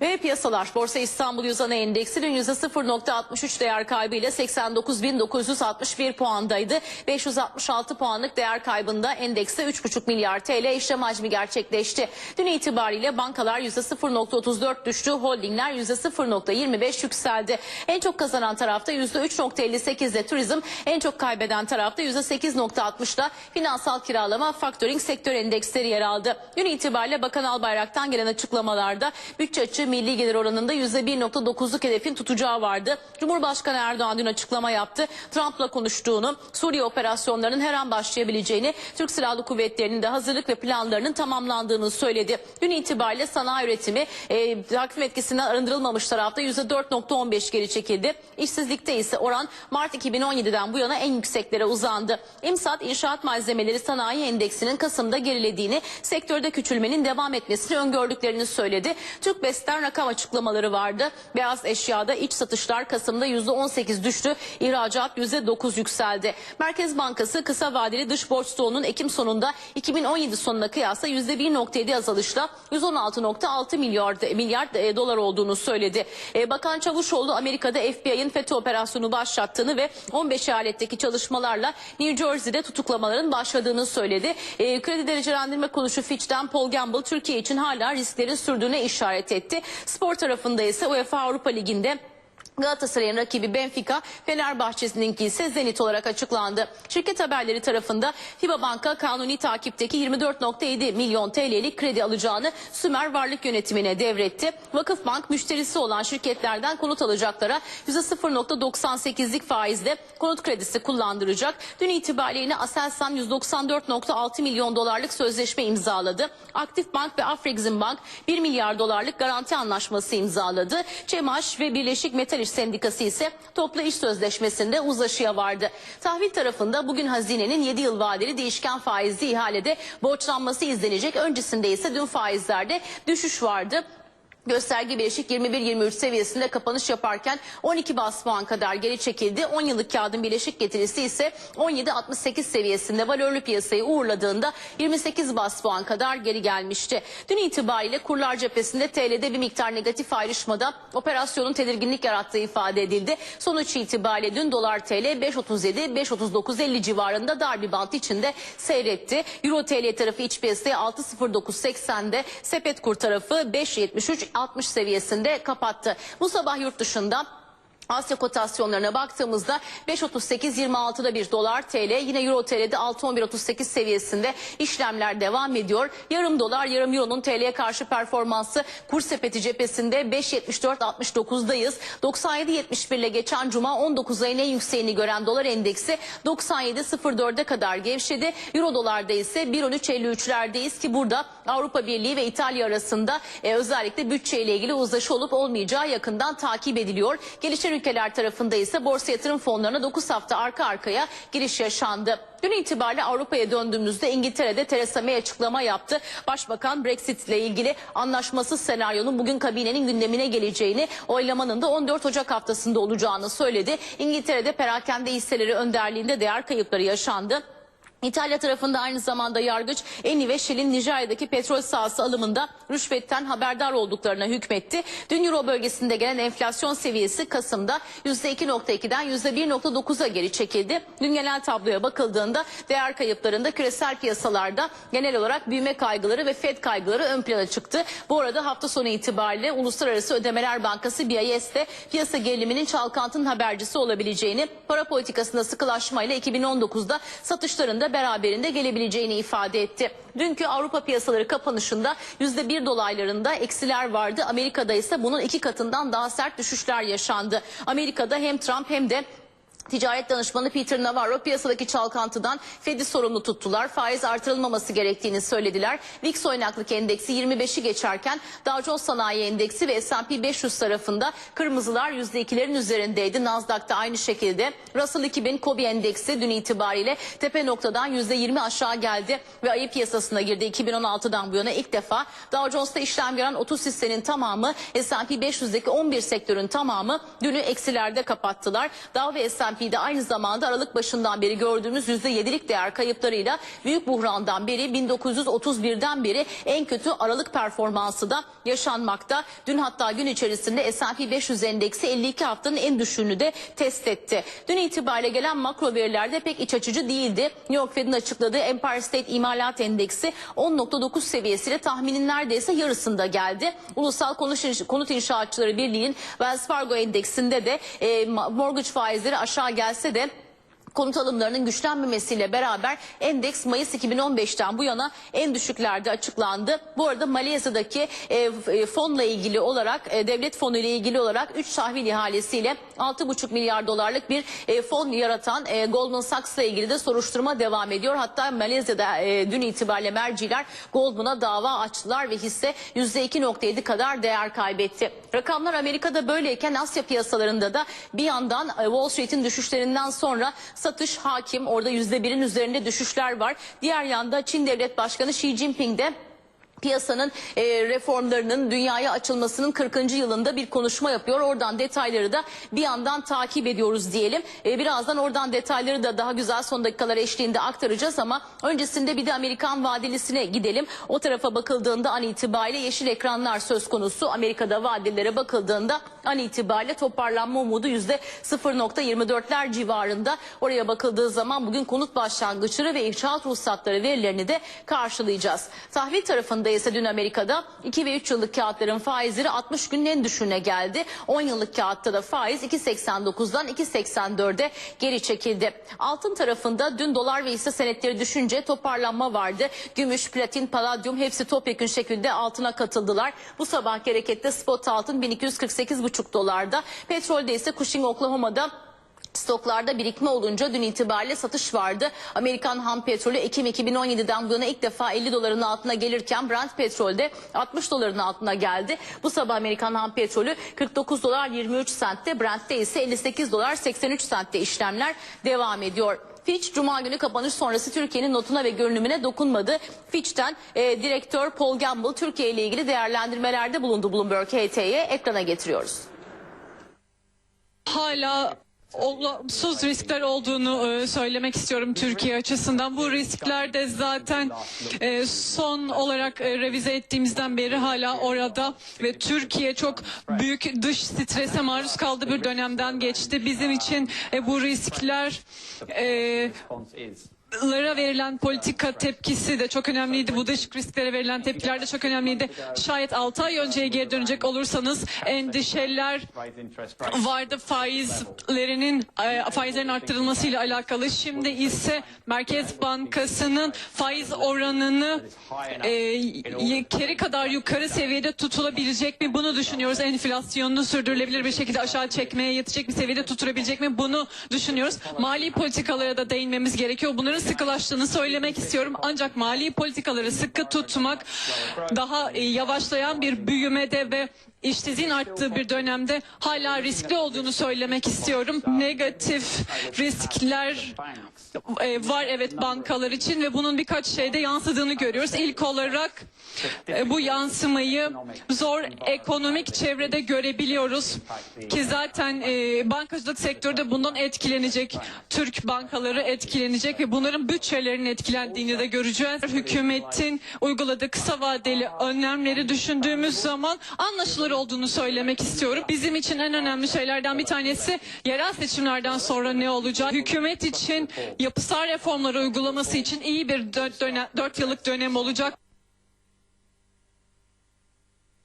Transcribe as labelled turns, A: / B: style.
A: Ve piyasalar Borsa İstanbul Yüzana Endeksi dün %0.63 değer kaybıyla 89.961 puandaydı. 566 puanlık değer kaybında endekste 3,5 milyar TL işlem hacmi gerçekleşti. Dün itibariyle bankalar %0.34 düştü, holdingler %0.25 yükseldi. En çok kazanan tarafta %3.58 ile turizm, en çok kaybeden tarafta %8.60'da finansal kiralama, faktörink sektör endeksleri yer aldı. Dün itibariyle Bakan Albayrak'tan gelen açıklamalarda bütçe açığı milli gelir oranında %1.9'luk hedefin tutacağı vardı. Cumhurbaşkanı Erdoğan dün açıklama yaptı. Trump'la konuştuğunu, Suriye operasyonlarının her an başlayabileceğini, Türk Silahlı Kuvvetleri'nin de hazırlık ve planlarının tamamlandığını söyledi. Dün itibariyle sanayi üretimi e, takvim etkisinden arındırılmamış tarafta %4.15 geri çekildi. İşsizlikte ise oran Mart 2017'den bu yana en yükseklere uzandı. İmsat İnşaat Malzemeleri Sanayi Endeksinin Kasım'da gerilediğini, sektörde küçülmenin devam etmesini öngördüklerini söyledi. Türk Best'ten rakam açıklamaları vardı. Beyaz eşyada iç satışlar Kasım'da %18 düştü, ihracat %9 yükseldi. Merkez Bankası kısa vadeli dış borç stoğunun Ekim sonunda 2017 sonuna kıyasla %1.7 azalışla 116.6 milyar, milyar e, dolar olduğunu söyledi. E, Bakan Çavuşoğlu Amerika'da FBI'nin FETÖ operasyonu başlattığını ve 15 eyaletteki çalışmalarla New Jersey'de tutuklamaların başladığını söyledi. E, kredi derecelendirme kuruluşu Fitch'ten Paul Gamble Türkiye için hala risklerin sürdüğüne işaret etti. Spor tarafında ise UEFA Avrupa Ligi'nde Galatasaray'ın rakibi Benfica, Fenerbahçe'ninki ise Zenit olarak açıklandı. Şirket haberleri tarafında FIBA Banka kanuni takipteki 24.7 milyon TL'lik kredi alacağını Sümer Varlık Yönetimi'ne devretti. Vakıfbank müşterisi olan şirketlerden konut alacaklara %0.98'lik faizle konut kredisi kullandıracak. Dün itibariyle Aselsan 194.6 milyon dolarlık sözleşme imzaladı. Aktif Bank ve Afrexim Bank 1 milyar dolarlık garanti anlaşması imzaladı. Çemaş ve Birleşik Metal Sendikası ise toplu iş sözleşmesinde uzlaşıya vardı. Tahvil tarafında bugün hazinenin 7 yıl vadeli değişken faizli ihalede borçlanması izlenecek. Öncesinde ise dün faizlerde düşüş vardı. Gösterge bileşik 21-23 seviyesinde kapanış yaparken 12 bas puan kadar geri çekildi. 10 yıllık kağıdın bileşik getirisi ise 17-68 seviyesinde valörlü piyasayı uğurladığında 28 bas puan kadar geri gelmişti. Dün itibariyle kurlar cephesinde TL'de bir miktar negatif ayrışmada operasyonun tedirginlik yarattığı ifade edildi. Sonuç itibariyle dün dolar TL 5.37-5.39.50 civarında dar bir bant içinde seyretti. Euro TL tarafı iç piyasaya 6.09.80'de sepet kur tarafı 5.73 60 seviyesinde kapattı. Bu sabah yurt dışında Asya kotasyonlarına baktığımızda 5.38-26'da bir dolar TL yine euro TL'de 6.11.38 seviyesinde işlemler devam ediyor. Yarım dolar yarım euronun TL'ye karşı performansı kur sepeti cephesinde 5.74-69'dayız. 97.71 ile geçen cuma 19 ayın en yükseğini gören dolar endeksi 97.04'e kadar gevşedi. Euro dolarda ise 1.13.53'lerdeyiz ki burada Avrupa Birliği ve İtalya arasında e, özellikle bütçeyle ilgili uzlaşı olup olmayacağı yakından takip ediliyor. Gelişen ülkeler tarafında ise borsa yatırım fonlarına 9 hafta arka arkaya giriş yaşandı. Dün itibariyle Avrupa'ya döndüğümüzde İngiltere'de Theresa May açıklama yaptı. Başbakan Brexit ile ilgili anlaşmasız senaryonun bugün kabinenin gündemine geleceğini, oylamanın da 14 Ocak haftasında olacağını söyledi. İngiltere'de perakende hisseleri önderliğinde değer kayıpları yaşandı. İtalya tarafında aynı zamanda yargıç Eni ve Shell'in Nijerya'daki petrol sahası alımında rüşvetten haberdar olduklarına hükmetti. Dün Euro bölgesinde gelen enflasyon seviyesi Kasım'da %2.2'den %1.9'a geri çekildi. Dün genel tabloya bakıldığında değer kayıplarında küresel piyasalarda genel olarak büyüme kaygıları ve FED kaygıları ön plana çıktı. Bu arada hafta sonu itibariyle Uluslararası Ödemeler Bankası BIS'te piyasa geriliminin çalkantının habercisi olabileceğini, para politikasında sıkılaşmayla 2019'da satışlarında beraberinde gelebileceğini ifade etti. Dünkü Avrupa piyasaları kapanışında %1 dolaylarında eksiler vardı. Amerika'da ise bunun iki katından daha sert düşüşler yaşandı. Amerika'da hem Trump hem de Ticaret danışmanı Peter Navarro piyasadaki çalkantıdan Fed'i sorumlu tuttular. Faiz artırılmaması gerektiğini söylediler. VIX oynaklık endeksi 25'i geçerken Dow Jones Sanayi Endeksi ve S&P 500 tarafında kırmızılar %2'lerin üzerindeydi. Nasdaq'ta aynı şekilde. Russell 2000 Kobe Endeksi dün itibariyle tepe noktadan %20 aşağı geldi ve ayı piyasasına girdi. 2016'dan bu yana ilk defa Dow Jones'ta işlem gören 30 hissenin tamamı S&P 500'deki 11 sektörün tamamı dünü eksilerde kapattılar. Dow ve S&P S&P'de aynı zamanda Aralık başından beri gördüğümüz %7'lik değer kayıplarıyla büyük buhrandan beri 1931'den beri en kötü Aralık performansı da yaşanmakta. Dün hatta gün içerisinde S&P 500 endeksi 52 haftanın en düşüğünü de test etti. Dün itibariyle gelen makro veriler de pek iç açıcı değildi. New York Fed'in açıkladığı Empire State İmalat Endeksi 10.9 seviyesiyle tahminin neredeyse yarısında geldi. Ulusal Konut İnşaatçıları Birliği'nin Wells Fargo Endeksinde de e, mortgage faizleri aşağı gelse de konut alımlarının güçlenmemesiyle beraber endeks Mayıs 2015'ten bu yana en düşüklerde açıklandı. Bu arada Malezya'daki e, e, fonla ilgili olarak e, devlet fonu ile ilgili olarak 3 tahvil ihalesiyle 6,5 milyar dolarlık bir e, fon yaratan e, Goldman Sachs'la ilgili de soruşturma devam ediyor. Hatta Malezya'da e, dün itibariyle merciler Goldman'a dava açtılar ve hisse %2.7 kadar değer kaybetti. Rakamlar Amerika'da böyleyken Asya piyasalarında da bir yandan e, Wall Street'in düşüşlerinden sonra satış hakim. Orada %1'in üzerinde düşüşler var. Diğer yanda Çin Devlet Başkanı Xi Jinping de piyasanın e, reformlarının dünyaya açılmasının 40. yılında bir konuşma yapıyor. Oradan detayları da bir yandan takip ediyoruz diyelim. E, birazdan oradan detayları da daha güzel son dakikalar eşliğinde aktaracağız ama öncesinde bir de Amerikan vadelisine gidelim. O tarafa bakıldığında an itibariyle yeşil ekranlar söz konusu. Amerika'da vadelilere bakıldığında an itibariyle toparlanma umudu %0.24'ler civarında. Oraya bakıldığı zaman bugün konut başlangıçları ve inşaat ruhsatları verilerini de karşılayacağız. Tahvil tarafında ise dün Amerika'da 2 ve 3 yıllık kağıtların faizleri 60 günün en düşüğüne geldi. 10 yıllık kağıtta da faiz 2.89'dan 2.84'e geri çekildi. Altın tarafında dün dolar ve hisse senetleri düşünce toparlanma vardı. Gümüş, platin, paladyum hepsi topyekün şekilde altına katıldılar. Bu sabah harekette spot altın 1248,5 dolarda. Petrolde ise Cushing Oklahoma'da Stoklarda birikme olunca dün itibariyle satış vardı. Amerikan ham petrolü Ekim 2017'den bu yana ilk defa 50 doların altına gelirken Brent petrolde 60 doların altına geldi. Bu sabah Amerikan ham petrolü 49 dolar 23 sentte, Brent'te ise 58 dolar 83 sentte işlemler devam ediyor. Fitch Cuma günü kapanış sonrası Türkiye'nin notuna ve görünümüne dokunmadı. Fitch'ten e, direktör Paul Gamble Türkiye ile ilgili değerlendirmelerde bulundu Bloomberg HT'ye ekrana getiriyoruz.
B: hala olumsuz riskler olduğunu e, söylemek istiyorum Türkiye açısından. Bu riskler de zaten e, son olarak e, revize ettiğimizden beri hala orada ve Türkiye çok büyük dış strese maruz kaldığı bir dönemden geçti. Bizim için bu riskler lara verilen politika tepkisi de çok önemliydi. Bu dış risklere verilen tepkiler de çok önemliydi. Şayet 6 ay önceye geri dönecek olursanız endişeler vardı faizlerinin e, faizlerin arttırılmasıyla alakalı. Şimdi ise Merkez Bankası'nın faiz oranını e, keri kadar yukarı seviyede tutulabilecek mi? Bunu düşünüyoruz. Enflasyonunu sürdürülebilir bir şekilde aşağı çekmeye yetecek bir seviyede tuturabilecek mi? Bunu düşünüyoruz. Mali politikalara da değinmemiz gerekiyor. Bunların sıkılaştığını söylemek istiyorum. Ancak mali politikaları sıkı tutmak daha e, yavaşlayan bir büyümede ve işsizliğin arttığı bir dönemde hala riskli olduğunu söylemek istiyorum. Negatif riskler e, var evet bankalar için ve bunun birkaç şeyde yansıdığını görüyoruz. İlk olarak e, bu yansımayı zor ekonomik çevrede görebiliyoruz ki zaten e, bankacılık sektörü de bundan etkilenecek. Türk bankaları etkilenecek ve bunların bütçelerinin etkilendiğini de göreceğiz. Hükümetin uyguladığı kısa vadeli önlemleri düşündüğümüz zaman anlaşılır olduğunu söylemek istiyorum. Bizim için en önemli şeylerden bir tanesi yerel seçimlerden sonra ne olacak? Hükümet için yapısal reformları uygulaması için iyi bir dört, dönem, dört yıllık dönem olacak.